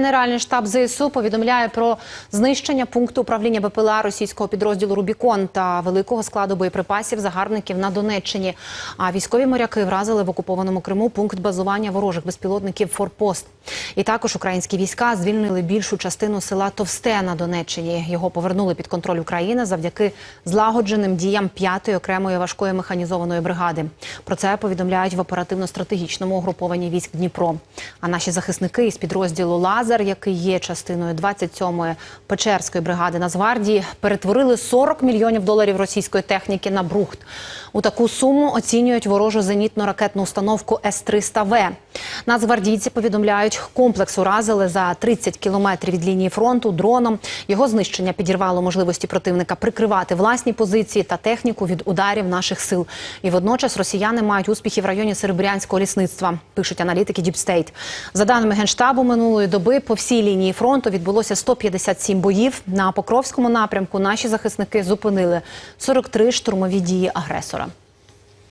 Генеральний штаб ЗСУ повідомляє про знищення пункту управління БПЛА російського підрозділу Рубікон та великого складу боєприпасів загарбників на Донеччині. А військові моряки вразили в окупованому Криму пункт базування ворожих безпілотників Форпост. І також українські війська звільнили більшу частину села Товсте на Донеччині. Його повернули під контроль України завдяки злагодженим діям 5-ї окремої важкої механізованої бригади. Про це повідомляють в оперативно-стратегічному угрупованні військ Дніпро. А наші захисники із підрозділу Лазер, який є частиною 27-ї Печерської бригади Нацгвардії, перетворили 40 мільйонів доларів російської техніки на брухт. У таку суму оцінюють ворожу зенітно-ракетну установку С-300В. Нацгвардійці повідомляють, комплекс уразили за 30 кілометрів від лінії фронту дроном. Його знищення підірвало можливості противника прикривати власні позиції та техніку від ударів наших сил. І водночас росіяни мають успіхи в районі Серебрянського лісництва, пишуть аналітики Діпстейт. За даними генштабу минулої доби, по всій лінії фронту відбулося 157 боїв. На Покровському напрямку наші захисники зупинили 43 штурмові дії агресора.